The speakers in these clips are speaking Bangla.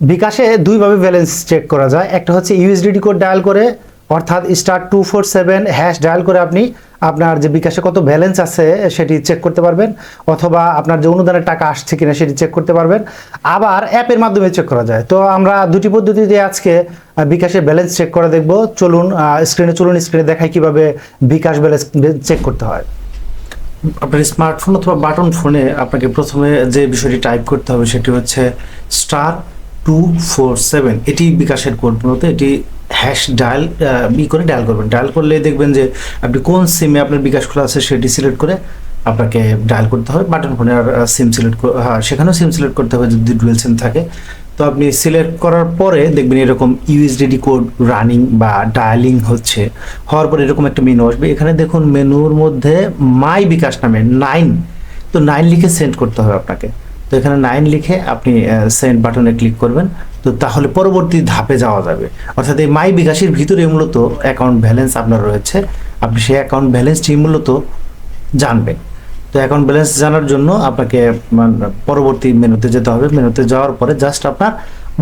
বিকাশে দুইভাবে ব্যালেন্স চেক করা যায়। একটা হচ্ছে ইউএসডিডি কোড ডায়াল করে অর্থাৎ star two four seven hash dial করে আপনি আপনার যে বিকাশে কত ব্যালেন্স আছে সেটি চেক করতে পারবেন অথবা আপনার যে অনুদানের টাকা আসছে কিনা সেটি চেক করতে পারবেন। আবার অ্যাপের মাধ্যমে চেক করা যায়। তো আমরা দুটি পদ্ধতিতে আজকে আহ, বিকাশের ব্যালেন্স চেক করে দেখব। চলুন স্ক্রিনে চলুন স্ক্রিনে দেখাই কীভাবে বিকাশ ব্যালেন্স চেক করতে হয়। আপনার স্মার্টফোন অথবা বাটন ফোনে আপনাকে প্রথমে যে বিষয়টি টাইপ করতে হবে সেটি হচ্ছে স্টার টু ফোর সেভেন এটি বিকাশের কোড মূলত, এটি হ্যাশ ডায়াল ই করে ডায়াল করবেন। ডায়াল করলে দেখবেন যে আপনি কোন সিমে আপনার বিকাশ খোলা আছে সেটি সিলেক্ট করে আপনাকে ডায়াল করতে হবে। বাটন ফোনে আর সিম সিলেক্ট হ্যাঁ সেখানেও সিম সিলেক্ট করতে হবে যদি ডুয়েল সিম থাকে। তো আপনি সিলেক্ট করার পরে দেখবেন এরকম ইউএসডিডি কোড রানিং বা ডায়ালিং হচ্ছে। হওয়ার পরে এরকম একটা মেনু আসবে। এখানে দেখুন মেনুর মধ্যে মাই বিকাশ নামে নাইন তো নাইন লিখে সেন্ড করতে হবে আপনাকে। তো এখানে নাইন লিখে আপনি সেন্ড বাটনে ক্লিক করবেন। তো তাহলে পরবর্তী ধাপে যাওয়া যাবে। অর্থাৎ এই মাই বিকাশের ভিতরে মূলত অ্যাকাউন্ট ব্যালেন্স আপনার রয়েছে। আপনি সেই অ্যাকাউন্ট ব্যালেন্সটি মূলত জানবেন। তো অ্যাকাউন্ট ব্যালেন্স জানার জন্য আপনাকে পরবর্তী মেনুতে যেতে হবে। মেনুতে যাওয়ার পরে জাস্ট আপনার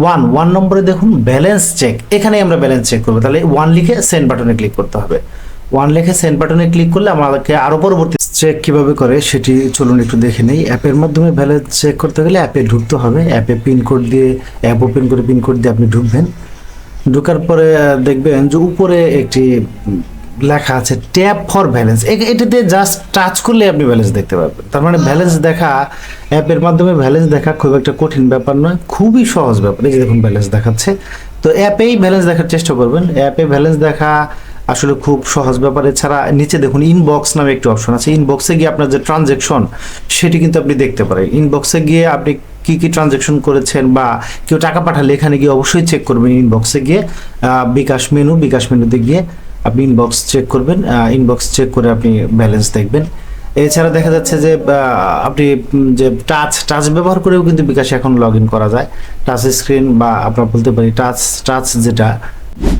ওয়ান ওয়ান নম্বরে দেখুন ব্যালেন্স চেক এখানেই আমরা ব্যালেন্স চেক করব। তাহলে ওয়ান লিখে সেন্ড বাটনে ক্লিক করতে হবে। ওয়ান লিখে সেন্ড বাটনে ক্লিক করলে আমাদেরকে আরও পরবর্তী চেক কীভাবে করে সেটি চলুন একটু দেখে নেই। অ্যাপের মাধ্যমে ব্যালেন্স চেক করতে গেলে অ্যাপে ঢুকতে হবে। অ্যাপে পিন কোড দিয়ে অ্যাপ ওপেন করে পিন কোড দিয়ে আপনি ঢুকবেন। ঢুকার পরে দেখবেন যে উপরে একটি লেখা আছে, ট্যাপ ফর ব্যালেন্স এটাতে জাস্ট টাচ করলে আপনি ব্যালেন্স দেখতে পাবেন তার মানে ব্যালেন্স দেখা, অ্যাপের মাধ্যমে ব্যালেন্স দেখা খুব একটা কঠিন ব্যাপার নয়, খুবই সহজ ব্যাপার। এই যে দেখুন ব্যালেন্স দেখাচ্ছে। তো অ্যাপেই ব্যালেন্স দেখার চেষ্টা করবেন। অ্যাপে ব্যালেন্স দেখা আসলে খুব সহজ ব্যাপার। এছাড়া নিচে দেখুন ইনবক্স নামে একটি অপশন আছে। ইনবক্সে গিয়ে আপনার যে ট্রানজেকশন সেটি কিন্তু আপনি দেখতে পারেন। ইনবক্সে গিয়ে আপনি কি কি ট্রানজেকশন করেছেন বা কেউ টাকা পাঠালে এখানে গিয়ে অবশ্যই চেক করবেন ইনবক্সে গিয়ে। বিকাশ মেনু বিকাশ মেনুতে গিয়ে আপনি ইনবক্স চেক করবেন। ইনবক্স চেক করে আপনি ব্যালেন্স দেখবেন। এছাড়া দেখা যাচ্ছে যে আপনি যে টাচ টাচ ব্যবহার করেও কিন্তু বিকাশে এখন লগ ইন করা যায়। টাচ স্ক্রিন বা আপনার বলতে পারি টাচ টাচ যেটা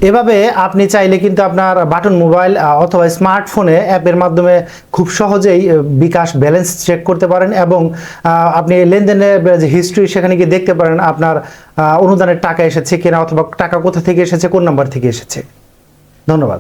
এভাবে আপনি চাইলে কিন্তু আপনার বাটন মোবাইল অথবা স্মার্টফোনে অ্যাপের মাধ্যমে খুব সহজেই বিকাশ ব্যালেন্স চেক করতে পারেন এবং আপনি লেনদেনের যে হিস্ট্রি সেখানে গিয়ে দেখতে পারেন আপনার অনুদানের টাকা এসেছে কিনা অথবা টাকা কোথা থেকে এসেছে, কোন নাম্বার থেকে এসেছে। ধন্যবাদ।